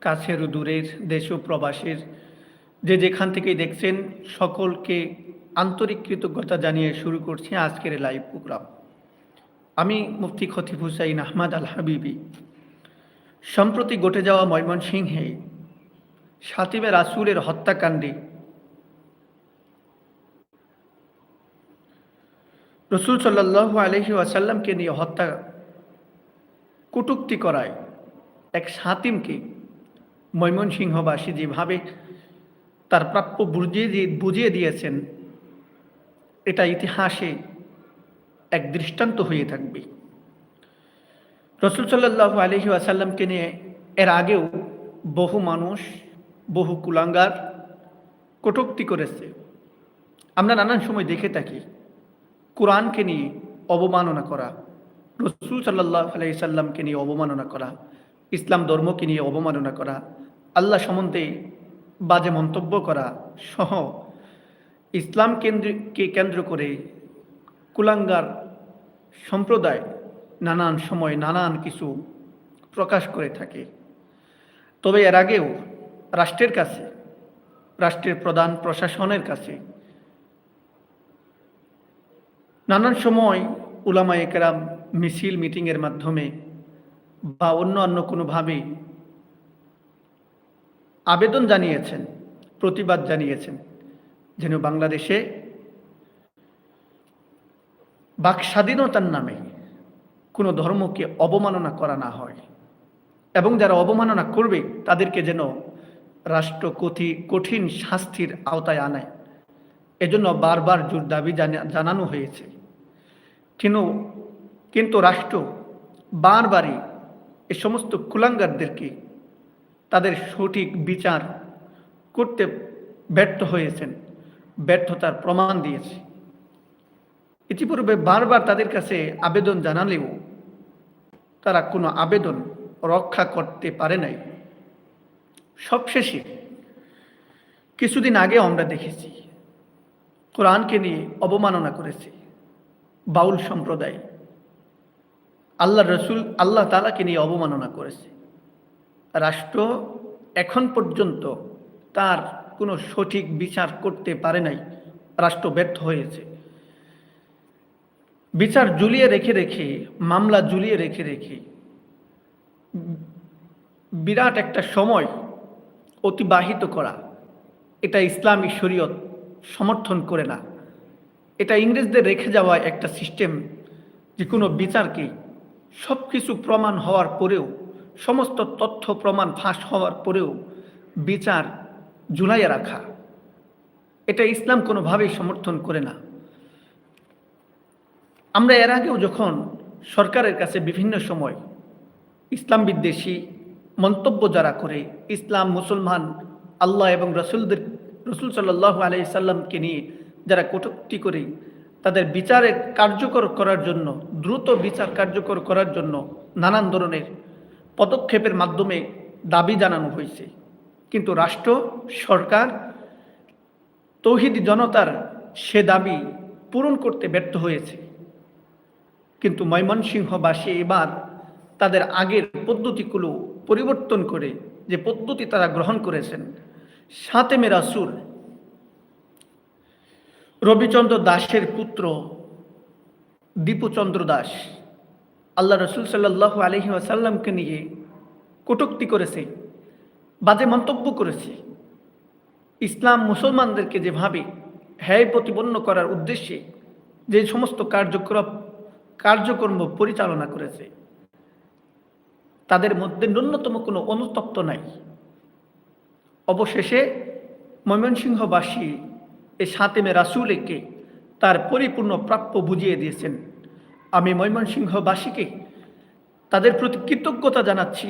কাছের ও দূরের দেশ ও প্রবাসের যে যেখান থেকেই দেখছেন, সকলকে আন্তরিক কৃতজ্ঞতা জানিয়ে শুরু করছি আজকের লাইভ প্রোগ্রাম আমি মুফতি খতিফ হুসাইন আহমদ আল হাবিবি সম্প্রতি ঘটে যাওয়া ময়মনসিংহে সাতিবে রাসুলের হত্যাকাণ্ডে রসুল সাল্লাহ আলহি ওয়াসাল্লামকে নিয়ে হত্যা, কটুক্তি করায় এক সাতিমকে ময়মনসিংহবাসী যেভাবে তার প্রাপ্য বুঝিয়ে দিয়ে, বুঝিয়ে দিয়েছেন, এটা ইতিহাসে এক দৃষ্টান্ত হয়ে থাকবে। রসুল সাল্লাহ আলহি আসাল্লামকে নিয়ে এর আগেও বহু মানুষ, বহু কুলাঙ্গার কটুক্তি করেছে। আমরা নানান সময় দেখে থাকি কোরআনকে নিয়ে অবমাননা করা, রসুল সাল্লাহ আলাই সাল্লামকে নিয়ে অবমাননা করা ইসলাম ধর্মকে নিয়ে অবমাননা করা, আল্লাহ সম্বন্ধে বাজে মন্তব্য করা সহ ইসলাম কেন্দ্রকে কেন্দ্র করে কুলাঙ্গার সম্প্রদায় নানান সময় নানান কিছু প্রকাশ করে থাকে। তবে এর আগেও রাষ্ট্রের কাছে, রাষ্ট্রের প্রধান প্রশাসনের কাছে নানান সময় উলামা মিছিল মিটিংয়ের মাধ্যমে বা অন্য অন্য কোনোভাবে আবেদন জানিয়েছেন, প্রতিবাদ জানিয়েছেন, যেন বাংলাদেশে বাক স্বাধীনতার নামে কোনো ধর্মকে অবমাননা করা না হয়। এবং যারা অবমাননা করবে, তাদেরকে যেন রাষ্ট্র কঠি কঠিন শাস্তির আওতায় আনায় এজন্য বারবার জোর দাবি জানানো হয়েছে। কিন্তু কিন্তু রাষ্ট্র বারবারই এ সমস্ত কুলাঙ্গারদেরকে তাদের সঠিক বিচার করতে ব্যর্থ হয়েছেন, ব্যর্থতার প্রমাণ দিয়েছে। ইতিপূর্বে বারবার তাদের কাছে আবেদন জানালেও তারা কোনো আবেদন রক্ষা করতে পারে নাই। সবশেষে কিছুদিন আগে আমরা দেখেছি, কোরআনকে নিয়ে অবমাননা করেছে বাউল সম্প্রদায়। আল্লাহ রসুল আল্লাহ তালাকে নিয়ে অবমাননা করেছে। রাষ্ট্র এখন পর্যন্ত তার কোনো সঠিক বিচার করতে পারে নাই। রাষ্ট্র ব্যর্থ হয়েছে। বিচার ঝুলিয়ে রেখে রেখে, মামলা ঝুলিয়ে রেখে রেখে, বিরাট একটা সময় অতিবাহিত করা, এটা ইসলামী শরীয়ত সমর্থন করে না। এটা ইংরেজদের রেখে যাওয়া একটা সিস্টেম যে কোনো বিচারকে সব কিছু প্রমাণ হওয়ার পরেও, সমস্ত তথ্য প্রমাণ ফাঁস হওয়ার পরেও বিচার ঝুলাইয়া রাখা। এটা ইসলাম কোনোভাবেই সমর্থন করে না। আমরা এর আগেও যখন সরকারের কাছে বিভিন্ন সময় ইসলাম বিদ্বেষী মন্তব্য যারা করে, ইসলাম, মুসলমান, আল্লাহ এবং রসুলদের, রসুল সাল্লাহ আলাই সাল্লামকে নিয়ে যারা কটুক্তি করে তাদের বিচারে কার্যকর করার জন্য, দ্রুত বিচার কার্যকর করার জন্য নানান ধরনের পদক্ষেপের মাধ্যমে দাবি জানানো হয়েছে। কিন্তু রাষ্ট্র, সরকার, তৌহিদ জনতার সে দাবি পূরণ করতে ব্যর্থ হয়েছে। কিন্তু ময়মনসিংহবাসী এবার তাদের আগের পদ্ধতিগুলো পরিবর্তন করে, যে পদ্ধতি তারা গ্রহণ করেছেন, সাতেমে রাসুল রবিচন্দ্র দাসের পুত্র দীপুচন্দ্র দাস। আল্লাহ রসুল সাল্লাহ আলহি আসাল্লামকে নিয়ে কটুক্তি করেছে, বাজে মন্তব্য করেছে। ইসলাম মুসলমানদেরকে যেভাবে হ্যায় প্রতিপন্ন করার উদ্দেশ্যে যে সমস্ত কার্যক্রম কার্যক্রম পরিচালনা করেছে, তাদের মধ্যে ন্যূনতম কোনো অনুতপ্ত নাই। অবশেষে ময়মনসিংহবাসী এই সাতেমে রাসুলেকে তার পরিপূর্ণ প্রাপ্য বুঝিয়ে দিয়েছেন। আমি ময়মনসিংহবাসীকে তাদের প্রতি কৃতজ্ঞতা জানাচ্ছি।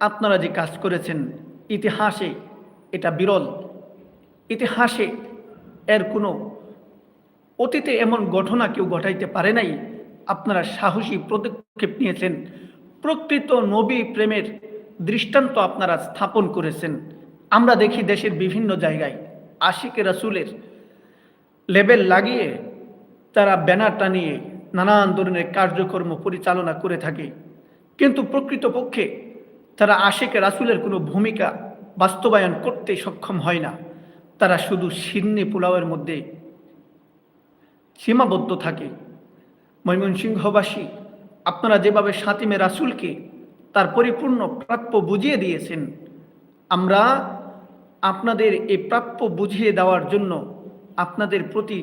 আপনারা যে কাজ করেছেন, ইতিহাসে এটা বিরল। ইতিহাসে এর কোনো অতীতে এমন ঘটনা কেউ ঘটাইতে পারে নাই। আপনারা সাহসী পদক্ষেপ নিয়েছেন। প্রকৃত নবী প্রেমের দৃষ্টান্ত আপনারা স্থাপন করেছেন। আমরা দেখি দেশের বিভিন্ন জায়গায় আশিকে রাসুলের লেবেল লাগিয়ে তারা ব্যানার টানিয়ে নানান ধরনের কার্যক্রম পরিচালনা করে থাকে। কিন্তু প্রকৃতপক্ষে তারা আশেকে রাসুলের কোনো ভূমিকা বাস্তবায়ন করতে সক্ষম হয় না। তারা শুধু সিন্নি পোলাওয়ের মধ্যে সীমাবদ্ধ থাকে। ময়মনসিংহবাসী, আপনারা যেভাবে সাতিমে রাসুলকে তার পরিপূর্ণ প্রাপ্য বুঝিয়ে দিয়েছেন, আমরা আপনাদের এই প্রাপ্য বুঝিয়ে দেওয়ার জন্য আপনাদের প্রতি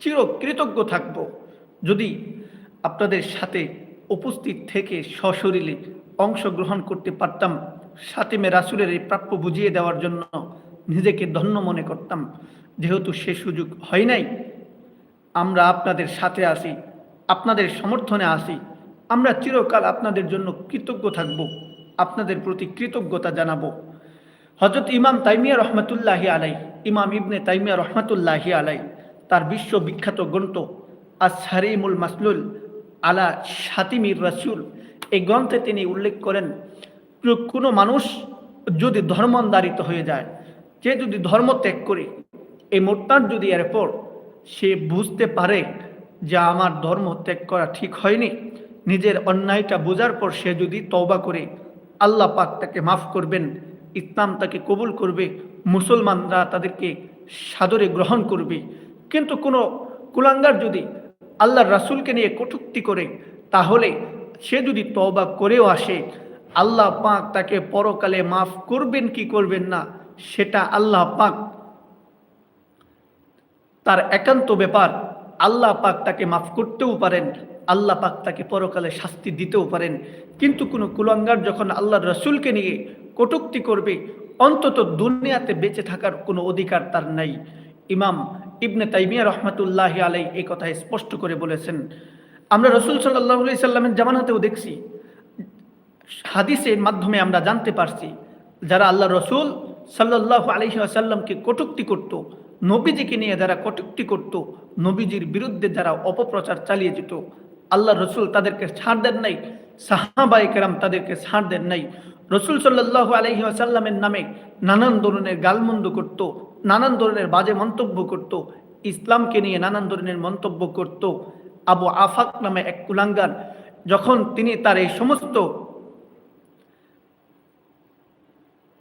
চির কৃতজ্ঞ থাকব। যদি আপনাদের সাথে উপস্থিত থেকে সশরীরে অংশগ্রহণ করতে পারতাম, সাতিমে রাসুলের এই প্রাপ্য বুঝিয়ে দেওয়ার জন্য নিজেকে ধন্য মনে করতাম। যেহেতু সে সুযোগ হয় নাই, আমরা আপনাদের সাথে আসি আপনাদের সমর্থনে আসি আমরা চিরকাল আপনাদের জন্য কৃতজ্ঞ থাকব, আপনাদের প্রতি কৃতজ্ঞতা জানাব। হজরত ইমাম তাইমিয়া রহমতুল্লাহি আলাই ইমাম ইবনে তাইমিয়া রহমতুল্লাহি আলাই তার বিশ্ববিখ্যাত গ্রন্থ আসহারিমুল মাসলুল আলা সাতিমির রাসুল, এই গ্রন্থে তিনি উল্লেখ করেন কোনো মানুষ যদি ধর্মান্তরিত হয়ে যায়, যে যদি ধর্ম ত্যাগ করে, এই মোট্টার যদি এরপর সে বুঝতে পারে যে আমার ধর্ম ত্যাগ করা ঠিক হয়নি, নিজের অন্যায়টা বোঝার পর সে যদি তওবা করে, আল্লাহ পাক তাকে মাফ করবেন ইসলাম তাকে কবুল করবে, মুসলমানরা তাদেরকে সাদরে গ্রহণ করবে। কিন্তু কোনো কুলাঙ্গার যদি আল্লাহর রাসুলকে নিয়ে কটুক্তি করে, তাহলে সে যদি তওবা করেও আসে, আল্লাহ পাক তাকে পরকালে মাফ করবেন কি করবেন না, সেটা আল্লাহ পাক তার একান্ত ব্যাপার। আল্লাহ পাক তাকে মাফ করতেও পারেন, আল্লাহ পাক তাকে পরকালে শাস্তি দিতেও পারেন। কিন্তু কোনো কুলাঙ্গার যখন আল্লাহর রসুলকে নিয়ে কটুক্তি করবে, অন্তত দুনিয়াতে বেঁচে থাকার কোনো অধিকার তার নাই। ইমাম ইবনে তাইমিয়া রহমতুল্লাহ আলাই এই কথা স্পষ্ট করে বলেছেন, আমরা রসুল সাল্লাহ সাল্লামের জামানাতেও দেখছি, হাদিসের মাধ্যমে আমরা জানতে পারছি, যারা আল্লাহ রসুল সাল্লাহ আলহি আসাল্লামকে কটুক্তি করত, নবীজিকে নিয়ে যারা কটুক্তি করত, নবীজির বিরুদ্ধে যারা অপপ্রচার চালিয়ে যেত আল্লাহ রসুল তাদেরকে ছাড় দেন নাই। সাহাবাই কেরাম তাদেরকে ছাড় দেন নাই। রসুল সাল্লাহ আলহি আসাল্লামের নামে নানান ধরনের গালমন্দ করত, নানান ধরনের বাজে মন্তব্য করত, ইসলামকে নিয়ে নানান ধরনের মন্তব্য করত। আবু আফাক নামে এক কুলাঙ্গান যখন তিনি তার এই সমস্ত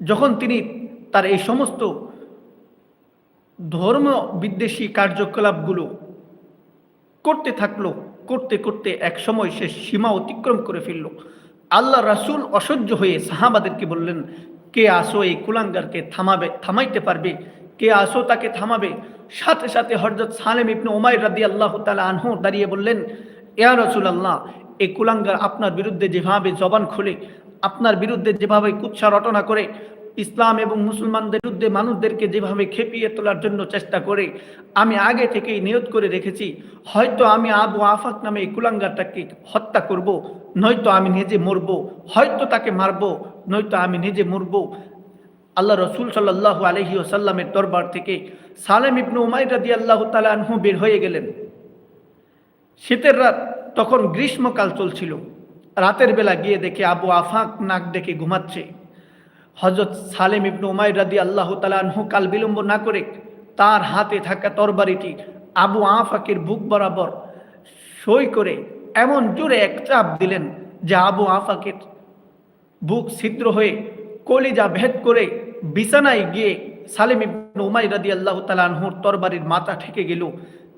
যখন তিনি তার এই সমস্ত ধর্ম বিদ্বেষী কার্যকলাপগুলো করতে থাকল করতে করতে এক সময় সে সীমা অতিক্রম করে ফেলল। আল্লাহ রাসুল অসহ্য হয়ে সাহাবাদেরকে বললেন, কে আসো এই কুলাঙ্গারকে থামাবে, থামাইতে পারবে? কে আসো তাকে থামাবে? সাথে সাথে হরজত সালেম ইবনু ওমাই রাদি আল্লাহ তালা আনহু দাঁড়িয়ে বললেন, ইয়া রসুল আল্লাহ এই কুলাঙ্গার আপনার বিরুদ্ধে যেভাবে জবান খুলে, আপনার বিরুদ্ধে যেভাবে কুৎসা রটনা করে ইসলাম এবং মুসলমানদের বিরুদ্ধে মানুষদেরকে যেভাবে খেপিয়ে তোলার জন্য চেষ্টা করে, আমি আগে থেকেই নিয়ত করে রেখেছি, হয়তো আমি আবু আফাক নামে এই কুলাঙ্গারটাকে হত্যা করব, নয়তো আমি নিজে মরব, হয়তো তাকে মারব, নয়তো আমি নিজে মরব। আল্লাহ রসুল সাল্লাহ আলহি ওসাল্লামের দরবার থেকে সালেম ইবনু উমাই রাদি আল্লাহ তালাহু বের হয়ে গেলেন। শীতের রাত তখন গ্রীষ্মকাল চলছিল। রাতের বেলা গিয়ে দেখে আবু আফাক নাক ডেকে ঘুমাচ্ছে। হজরত সালেম ইবনু উমাই রাদি আল্লাহ তালাহু কাল বিলম্ব না করে তার হাতে থাকা তরবারিটি আবু আফাকের বুক বরাবর সই করে এমন জোরে এক চাপ দিলেন যে আবু আফাকের বুক ছিদ্র হয়ে কলিজা ভেদ করে বিছানায় গিয়ে সালেম ইবনু উমাই রাদি আল্লাহ তালাহুর তরবারির মাথা ঠেকে গেল।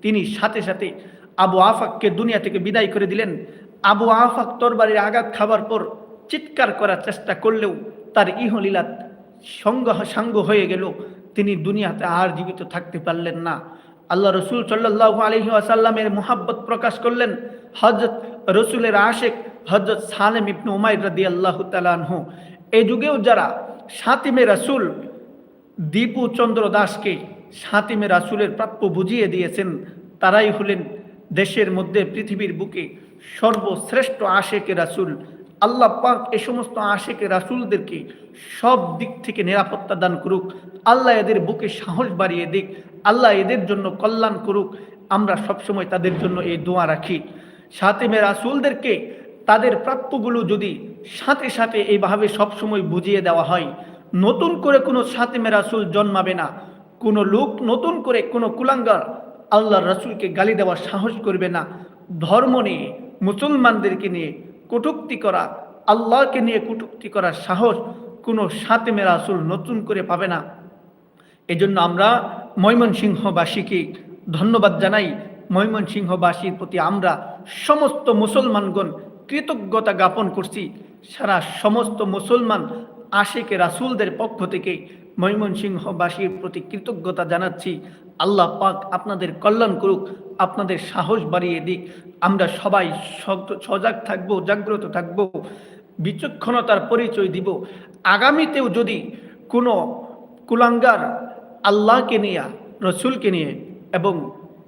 তিনি সাথে সাথে আবু আফাককে দুনিয়া থেকে বিদায় করে দিলেন। আবু আফাক তরবারির আঘাত খাবার পর চিৎকার করার চেষ্টা করলেও তার ইহলীলা সঙ্গ সাঙ্গ হয়ে গেল। তিনি দুনিয়াতে আর জীবিত থাকতে পারলেন না। আল্লাহ রসুল সাল্লাহ আলহি আসাল্লামের মোহাব্বত প্রকাশ করলেন। হজরত রসুলের আশেক হজরত সালেম ইবনু উমাই রাদি আল্লাহ তালাহ এই যুগেও যারা সাতিমে রাসুল দীপু চন্দ্র দাসকে সাতিমে রাসুলের প্রাপ্য বুঝিয়ে দিয়েছেন, তারাই হলেন দেশের মধ্যে পৃথিবীর বুকে সর্বশ্রেষ্ঠ আশেকে রাসুল। আল্লাহ পাক এ সমস্ত আশেকে রাসুলদেরকে সব দিক থেকে নিরাপত্তা দান করুক। আল্লাহ এদের বুকে সাহস বাড়িয়ে দিক। আল্লাহ এদের জন্য কল্যাণ করুক। আমরা সবসময় তাদের জন্য এই দোয়া রাখি। সাতেমে রাসুলদেরকে তাদের প্রাপ্যগুলো যদি সাথে সাথে এইভাবে সবসময় বুঝিয়ে দেওয়া হয়, নতুন করে কোনো সাতেমে রাসুল জন্মাবে না। কোনো লোক নতুন করে কোনো কুলাঙ্গার আল্লাহ রাসুলকে গালি দেওয়ার সাহস করবে না। ধর্ম নিয়ে, মুসলমানদেরকে নিয়ে কটুক্তি করা, আল্লাহকে নিয়ে কটূক্তি করার সাহস কোনো সাতেমে রাসুল নতুন করে পাবে না। এজন্য আমরা ময়মনসিংহবাসীকে ধন্যবাদ জানাই। ময়মনসিংহবাসীর প্রতি আমরা সমস্ত মুসলমানগণ কৃতজ্ঞতা জ্ঞাপন করছি। সারা সমস্ত মুসলমান আশেকে রাসুলদের পক্ষ থেকে ময়মনসিংহবাসীর প্রতি কৃতজ্ঞতা জানাচ্ছি। আল্লাহ পাক আপনাদের কল্যাণ করুক, আপনাদের সাহস বাড়িয়ে দিক। আমরা সবাই সজাগ থাকব, জাগ্রত থাকব, বিচক্ষণতার পরিচয় দিব। আগামীতেও যদি কোনো কুলাঙ্গার আল্লাহকে নিয়ে, রসুলকে নিয়ে এবং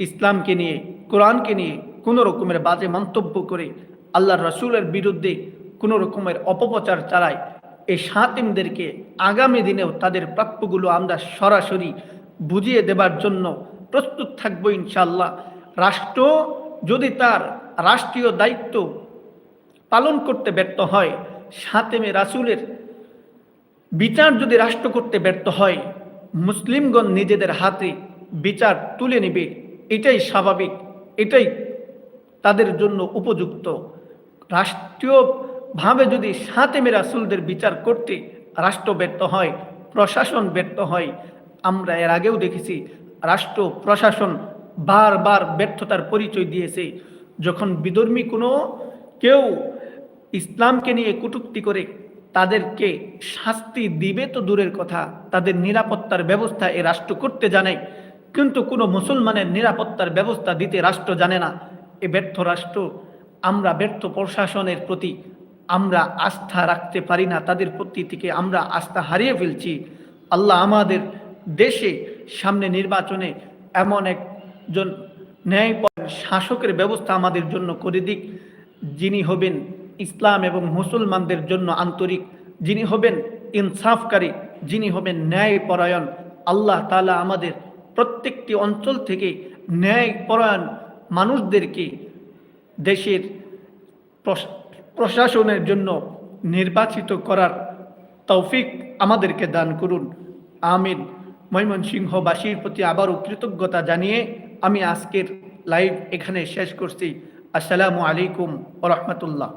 ইসলামকে নিয়ে, কোরআনকে নিয়ে কোনো রকমের বাজে মন্তব্য করে আল্লাহর রসুলের বিরুদ্ধে কোনো রকমের অপপ্রচার চালায় এই সাতিমদেরকে আগামী দিনেও তাদের প্রাপ্যগুলো আমরা সরাসরি বুঝিয়ে দেবার জন্য প্রস্তুত থাকব ইনশাল্লাহ রাষ্ট্র যদি তার রাষ্ট্রীয় দায়িত্ব পালন করতে ব্যর্থ হয় সাতেমে রাসুলের বিচার যদি রাষ্ট্র করতে ব্যর্থ হয়, মুসলিমগণ নিজেদের হাতে বিচার তুলে নেবে, এটাই স্বাভাবিক, এটাই তাদের জন্য উপযুক্ত। রাষ্ট্রীয়ভাবে যদি সাতেমে রাসুলদের বিচার করতে রাষ্ট্র ব্যর্থ হয়, প্রশাসন ব্যর্থ হয়, আমরা এর আগেও দেখেছি, রাষ্ট্র, প্রশাসন বারবার ব্যর্থতার পরিচয় দিয়েছে। যখন বিধর্মী কোনো কেউ ইসলামকে নিয়ে কটূক্তি করে, তাদেরকে শাস্তি দিবে তো দূরের কথা, তাদের নিরাপত্তার ব্যবস্থা এ রাষ্ট্র করতে জানে, কিন্তু কোনো মুসলমানের নিরাপত্তার ব্যবস্থা দিতে রাষ্ট্র জানে না। এ ব্যর্থ রাষ্ট্র, আমরা ব্যর্থ প্রশাসনের প্রতি আমরা আস্থা রাখতে পারি না, তাদের প্রতি থেকে আমরা আস্থা হারিয়ে ফেলছি। আল্লাহ আমাদের দেশে সামনে নির্বাচনে এমন একজন ন্যায়পর শাসকের ব্যবস্থা আমাদের জন্য করে দিক, যিনি হবেন ইসলাম এবং মুসলমানদের জন্য আন্তরিক। যিনি হবেন ইনসাফকারী, যিনি হবেন ন্যায়পরায়ণ। আল্লাহ তাআলা আমাদের প্রত্যেকটি অঞ্চল থেকে ন্যায়পরায়ণ মানুষদেরকে দেশের প্রশাসনের জন্য নির্বাচিত করার তৌফিক আমাদেরকে দান করুন। আমিন। ময়মনসিংহবাসীর প্রতি আবারও কৃতজ্ঞতা জানিয়ে আমি আজকের লাইভ এখানে শেষ করছি। আসসালামু আলাইকুম রহমতুল্লাহ।